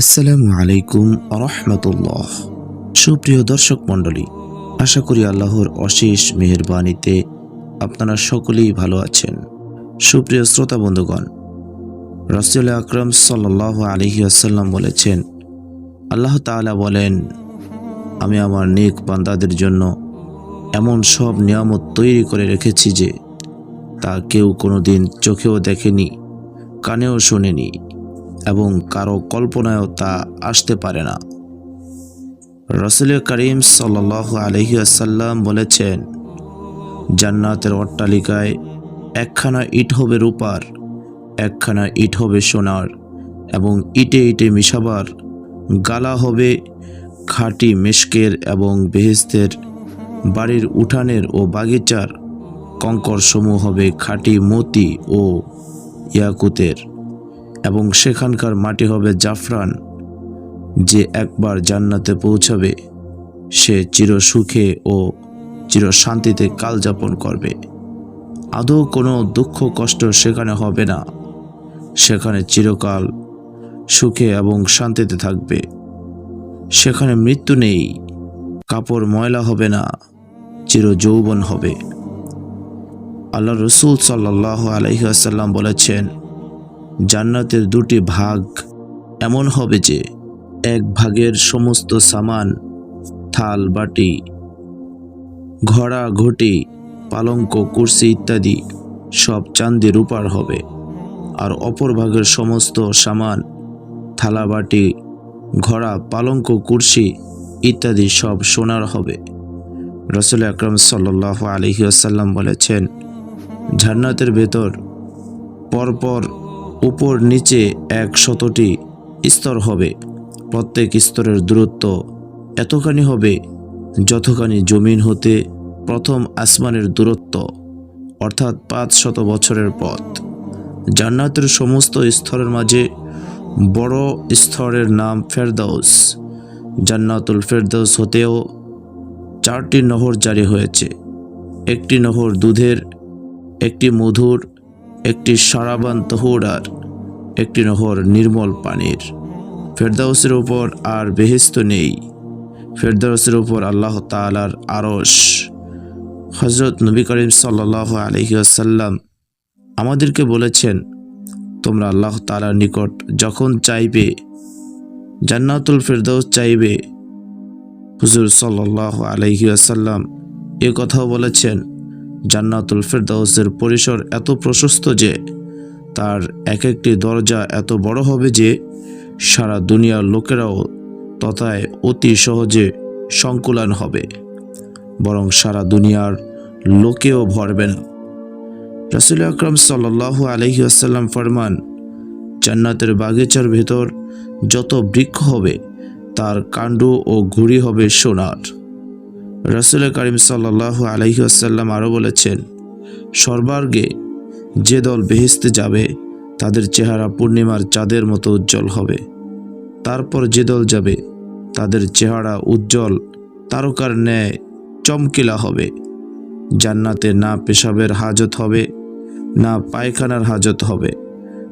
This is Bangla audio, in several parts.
আসসালামু আলাইকুম রহমতুল্লাহ। সুপ্রিয় দর্শক মণ্ডলী, আশা করি আল্লাহর অশেষ মেহেরবানিতে আপনারা সকলেই ভালো আছেন। সুপ্রিয় শ্রোতা বন্ধুগণ, রসুল আকরম সাল্লাহ আলহি আসাল্লাম বলেছেন, আল্লাহ তাআলা বলেন, আমি আমার নেক বান্দাদের জন্য এমন সব নিয়ামত তৈরি করে রেখেছি যে তা কেউ কোনো দিন চোখেও দেখেনি, কানেও শোনেনি। এবং কারও কল্পনায়ও তা আসতে পারে না। রসুল করিম সাল আলহি আসাল্লাম বলেছেন, জান্নাতের অট্টালিকায় একখানা ইট হবে রূপার, একখানা ইট হবে সোনার এবং ইটে ইটে মিশাবার, গালা হবে খাঁটি মেশকের এবং বেহেস্তের, বাড়ির উঠানের ও বাগিচার কঙ্কর সমূহ হবে খাঁটি মতি ও ইয়াকুতের। এবং সেখানকার মাটি হবে জাফরান, যে একবার জান্নাতে পৌঁছাবে, সে চির সুখে ও চির শান্তিতে কাল যাপন করবে। আদৌ কোনো দুঃখ কষ্ট সেখানে হবে না। সেখানে চিরকাল সুখে এবং শান্তিতে থাকবে। সেখানে মৃত্যু নেই, কাপড় ময়লা হবে না, চির যৌবন হবে। আল্লাহ রসুল সাল্লাহ আলহিহাসাল্লাম বলেছেন জান্নাতের দুটি ভাগ। এমন হবে যে এক ভাগের সমস্ত সামান, থাল, বাটি, ঘোড়া, ঘটি, পালঙ্ক, কুর্সি ইত্যাদি সব চান্দি রূপার হবে। আর অপর ভাগের সমস্ত সামান, থালা, বাটি, ঘোড়া, পালঙ্ক, কুর্সি ইত্যাদি সব সোনার হবে। রসুল আকরম সাল্লাহ আলহি আসাল্লাম বলেছেন, জান্নাতের ভেতর পরপর উপর নিচে এক শতটি স্তর হবে। প্রত্যেক স্তরের দূরত্ব এতখানি হবে যতখানি জমিন হতে প্রথম আসমানের দূরত্ব, অর্থাৎ পাঁচ শত বছরের পথ। জান্নাতের সমস্ত স্তরের মাঝে বড় স্তরের নাম ফেরদাউস। জান্নাতুল ফেরদাউস হতেও চারটি নহর জারি হয়েছে। একটি নহর দুধের, একটি মধুর একটি সারাবান তহুর আর একটি নহর নির্মল পানির। ফেরদাউসের উপর আর বেহেস্ত নেই। ফেরদাউসের উপর আল্লাহ তালার আরস হজরত নবী করিম সাল্লাহ আলহিউসাল্লাম আমাদেরকে বলেছেন, তোমরা আল্লাহ তালার নিকট যখন চাইবে, জান্নাতুল ফেরদাউস চাইবে। হুজুর সাল্লাহ আলহিউসাল্লাম এ কথাও বলেছেন জান্নাতুল ফেরদাউসের পরিসর এত প্রশস্ত যে, তার এক একটি দরজা এত বড় হবে যে, সারা দুনিয়ার লোকেরাও তথায় অতি সহজে সংকুলান হবে। বরং সারা দুনিয়ার লোকেও ভরবে না। রসুল আকরম সাল্লাহ আলহি আসাল্লাম ফরমান, জান্নাতের বাগিচার ভেতর যত বৃক্ষ হবে, তার কাণ্ড ও ঘুড়ি হবে সোনার। রসুল করিম সাল্লাহ আলহি আসাল্লাম আরও বলেছেন, সর্বার্গে যে দল বেহেস্তে যাবে, তাদের চেহারা পূর্ণিমার চাঁদের মতো উজ্জ্বল হবে। তারপর যে দল যাবে, তাদের চেহারা উজ্জ্বল, তারকার ন্যায় চমকিলা হবে। জান্নাতে না পেশাবের হাজত হবে, না পায়খানার হাজত হবে,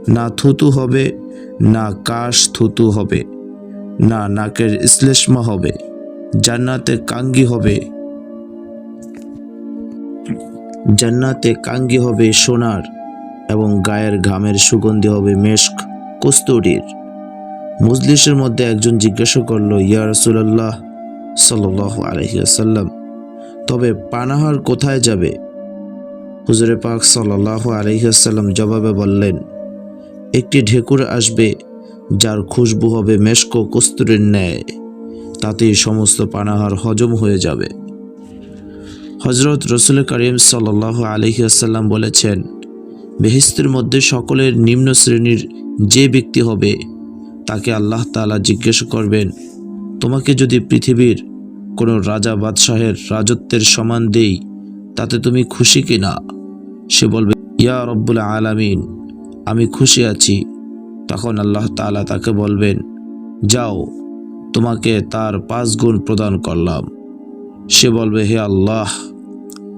না থুতু হবে, না কাশ থুতু হবে, না নাকের শ্লেষ্মা হবে। জান্নাতে কাঙ্গি হবে। জান্নাতে কাঙ্গি হবে সোনার এবং গায়ের ঘামের সুগন্ধি হবে মেশক কস্তুরীর। মুজলিসের মধ্যে একজন জিজ্ঞাসা করল, ইয়া রসুল্লাহ সাল আলহিয়াসাল্লাম তবে পানাহার কোথায় যাবে? হুজুরে পাক সাল্লাহ আলহিহাসাল্লাম জবাবে বললেন, একটি ঢেকুর আসবে যার খুশবু হবে মেশকো কস্তুরের ন্যায়। তাতেই সমস্ত পানাহার হজম হয়ে যাবে। হজরত রসুল করিম সাল্লাহ আলহিহাসাল্লাম বলেছেন বেহিস্তের মধ্যে সকলের নিম্ন শ্রেণির যে ব্যক্তি হবে, তাকে আল্লাহ তালা জিজ্ঞেস করবেন, তোমাকে যদি পৃথিবীর কোনো রাজা বাদশাহের রাজত্বের সমান দেই, তাতে তুমি খুশি কি না সে বলবে, ইয়া রব্বুল আলামিন, আমি খুশি আছি। তখন আল্লাহ তালা তাকে বলবেন, যাও। তোমাকে তার পাঁচ গুণ প্রদান করলাম। সে বলবে, হে আল্লাহ,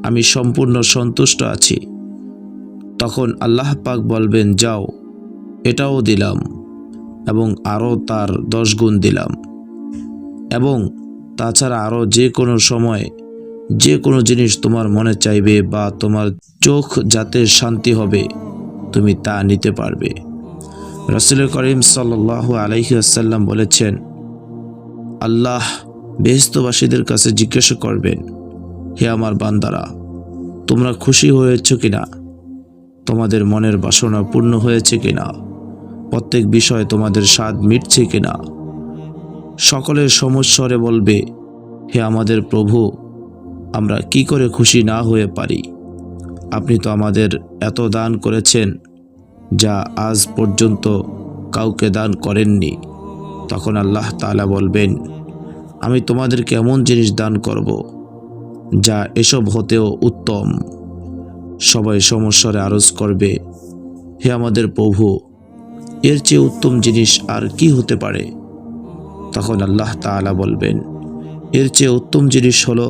আমি সম্পূর্ণ সন্তুষ্ট আছি। তখন আল্লাহ পাক বলবেন, যাও, এটাও দিলাম এবং আরও তার দশ গুণ দিলাম। এবং তাছাড়া আরও যে কোনো সময় যে কোনো জিনিস তোমার মনে চাইবে বা তোমার চোখ যাতে শান্তি হবে, তুমি তা নিতে পারবে। রসুল করিম সাল্লাহ আলহি বলেছেন আল্লাহ বেহস্তবাসীদের কাছে জিজ্ঞাসা করবেন, হে আমার বান্দারা, তোমরা খুশি হয়েছ কিনা? তোমাদের মনের বাসনা পূর্ণ হয়েছে কিনা? প্রত্যেক বিষয়ে তোমাদের স্বাদ মিটছে কিনা? সকলের সমস্বরে বলবে, হে আমাদের প্রভু, আমরা কি করে খুশি না হয়ে পারি? আপনি তো আমাদের এত দান করেছেন, যা আজ পর্যন্ত কাউকে দান করেননি। তখন আল্লাহ তাআলা বলবেন, আমি তোমাদেরকে এমন জিনিস দান করব যা এসব হতেও উত্তম? সবাই সমস্যারে আরজ করবে, হে আমাদের প্রভু, এর চেয়ে উত্তম জিনিস আর কি হতে পারে? তখন আল্লাহ তাআলা বলবেন, এর চেয়ে উত্তম জিনিস হলো,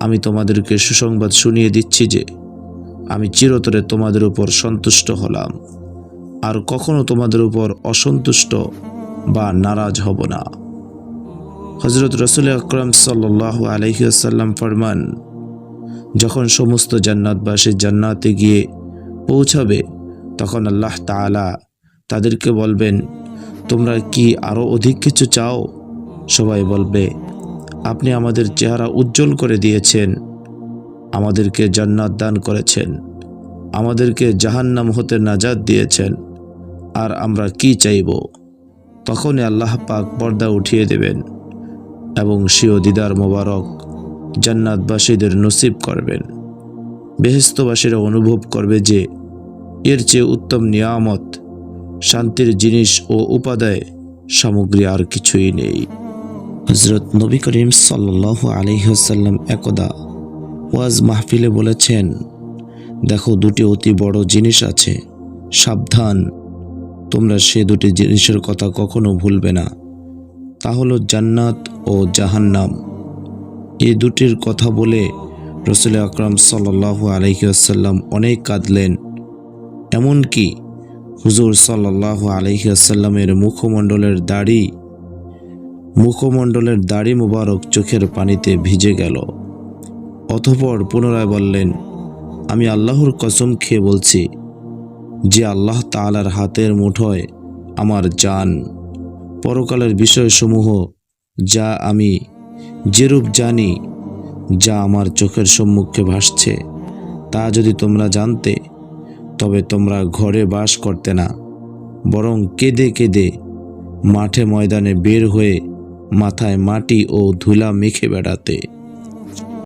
আমি তোমাদেরকে সুসংবাদ শুনিয়ে দিচ্ছি যে, আমি চিরতরে তোমাদের উপর সন্তুষ্ট হলাম। আর কখনো তোমাদের উপর অসন্তুষ্ট বা নারাজ হব না। হজরত রসুল আকরম সাল্লাহ আলহিউসাল্লাম ফরমান, যখন সমস্ত জান্নাতবাসী জান্নাতে গিয়ে পৌঁছাবে, তখন আল্লাহ তাআলা তাদেরকে বলবেন, তোমরা কি আরও অধিক কিছু চাও? সবাই বলবে, আপনি আমাদের চেহারা উজ্জ্বল করে দিয়েছেন, আমাদেরকে জান্নাত দান করেছেন, আমাদেরকে জাহান্নাম হতে নাজাদ দিয়েছেন, আর আমরা কি চাইব? তখনই আল্লাহ পাক পর্দা উঠিয়ে দেবেন এবং সিও দিদার মোবারক জান্নাতবাসীদের নসিব করবেন। বেহেস্তবাসীরা অনুভব করবে যে এর চেয়ে উত্তম নিয়ামত, শান্তির জিনিস ও উপাদায় সামগ্রী আর কিছুই নেই। হজরত নবী করিম সাল্লাহ আলহিহাসাল্লাম একদা ওয়াজ মাহফিলে বলেছেন, দেখো দুটি অতি বড় জিনিস আছে, সাবধান তোমরা সে দুটি জিনিসের কথা কখনো ভুলবে না। তা হলো জান্নাত ও জাহান্নাম। এ দুটির কথা বলে রসুল আকরাম সাল্লাহ আলহিহাসাল্লাম অনেক কাঁদলেন। এমনকি হুজুর সাল্লাহ আলহিহাসাল্লামের মুখমণ্ডলের দাড়ি মুখমণ্ডলের দাড়ি মুবারক চোখের পানিতে ভিজে গেল। অতঃপর পুনরায় বললেন, আমি আল্লাহর কসম খেয়ে বলছি যে আল্লাহ তালার হাতের মুঠোয় আমার জান। পরকালের বিষয়সমূহ যা আমি যেরূপ জানি, যা আমার চোখের সম্মুখে ভাসছে, তা যদি তোমরা জানতে, তবে তোমরা ঘরে বাস করতে না, বরং কেঁদে কেঁদে মাঠে ময়দানে বের হয়ে মাথায় মাটি ও ধুলা মেখে বেড়াতে।